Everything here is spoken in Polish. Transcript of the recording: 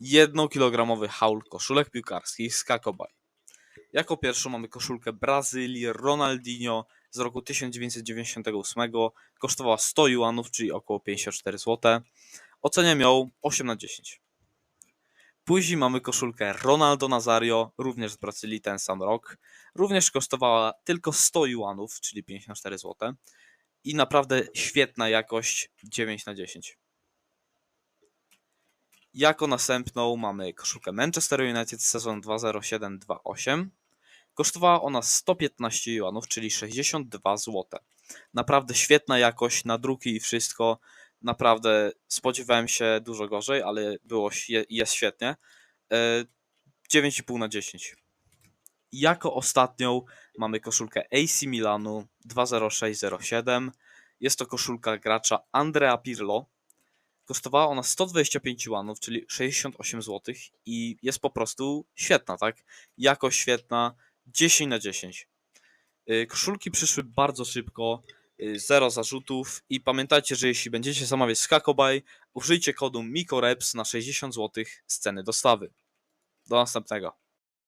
1-kilogramowy haul koszulek piłkarskich z Kakobaj. Jako pierwszą mamy koszulkę Brazylii Ronaldinho z roku 1998. Kosztowała 100 juanów, czyli około 54 zł. Oceniam ją 8 na 10. Później mamy koszulkę Ronaldo Nazario, również z Brazylii, ten sam rok. Również kosztowała tylko 100 juanów, czyli 54 zł. I naprawdę świetna jakość 9 na 10. Jako następną mamy koszulkę Manchester United sezon 207-28. Kosztowała ona 115 juanów, czyli 62 zł. Naprawdę świetna jakość na druki i wszystko. Naprawdę spodziewałem się dużo gorzej, ale było, jest świetnie. E, 9,5 na 10. Jako ostatnią mamy koszulkę AC Milanu 20607. Jest to koszulka gracza Andrea Pirlo. Kosztowała ona 125 juanów, czyli 68 zł i jest po prostu świetna, tak? Jakość świetna, 10 na 10. Y, Koszulki przyszły bardzo szybko, y, zero zarzutów i pamiętajcie, że jeśli będziecie zamawiać z Kakobaj, użyjcie kodu MIKOREPS na 60 zł z ceny dostawy. Do następnego.